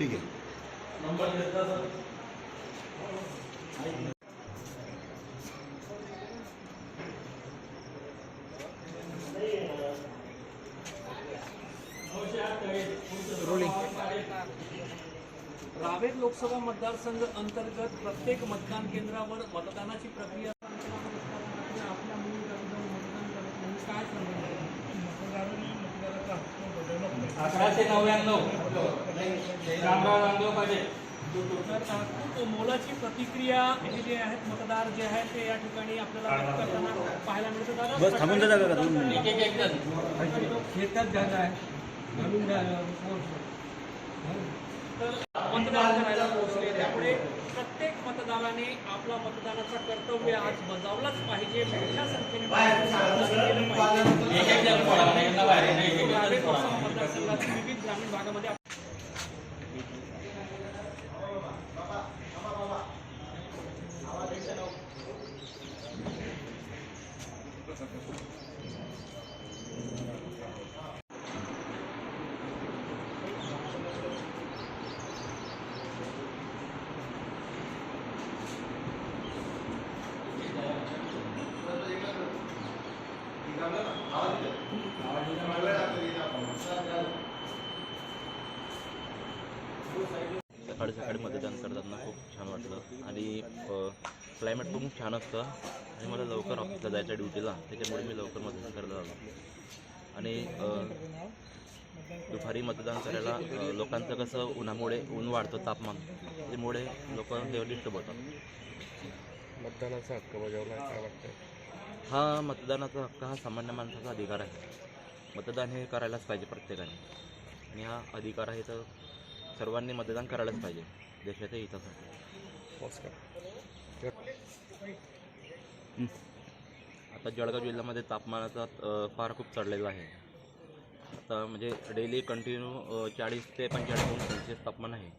ठीक आहे. रावेर लोकसभा मतदारसंघ अंतर्गत प्रत्येक मतदान केंद्रावर मतदानाची प्रक्रिया आपल्या जाऊन मतदान करत नाही. काय अकराशे नव्याण्णव. रामराव रामदेव तर मोलाची प्रतिक्रिया हे जे आहेत मतदार जे आहेत ते या ठिकाणी आपल्याला करताना पाहायला मिळतं. दादा बस थांबून जा जागा दोन शेतात जागा आहे. तर मतदान करायला पोहोचले. त्यामुळे प्रत्येक मतदाराने आपला मतदानाचा कर्तव्य आज बजावलाच पाहिजे. मोठ्या संख्येने विविध ग्रामीण भागामध्ये सकाळी सकाळी मतदान करताना खूप छान वाटलं. आणि क्लायमेट पण खूप छान असतं. आणि मला लवकर ऑफिसला जायचं ड्युटीला त्याच्यामुळे मी लवकर मतदान करायला आलो. आणि दुपारी मतदान करायला लोकांचं कसं उन्हामुळे ऊन वाढतं तापमान. त्यामुळे लोक हे डिस्टर्ब होतात मतदानाचा हक्क बजावला काय वाटतं हा मतदानाचा हक्क हा सामान्य माणसाचा अधिकार आहे. मतदान हे करायलाच पाहिजे प्रत्येकाने. आणि हा अधिकार आहे तर सर्वांनी मतदान करायलाच पाहिजे. देशाच्या हितासाठी. आता जळगाव जिल्ह्यामध्ये तापमानाचा फार खूप चढलेला आहे. आता म्हणजे डेली कंटिन्यू चाळीस ते पंचेचाळीस अंश सेल्सिअस तापमान आहे.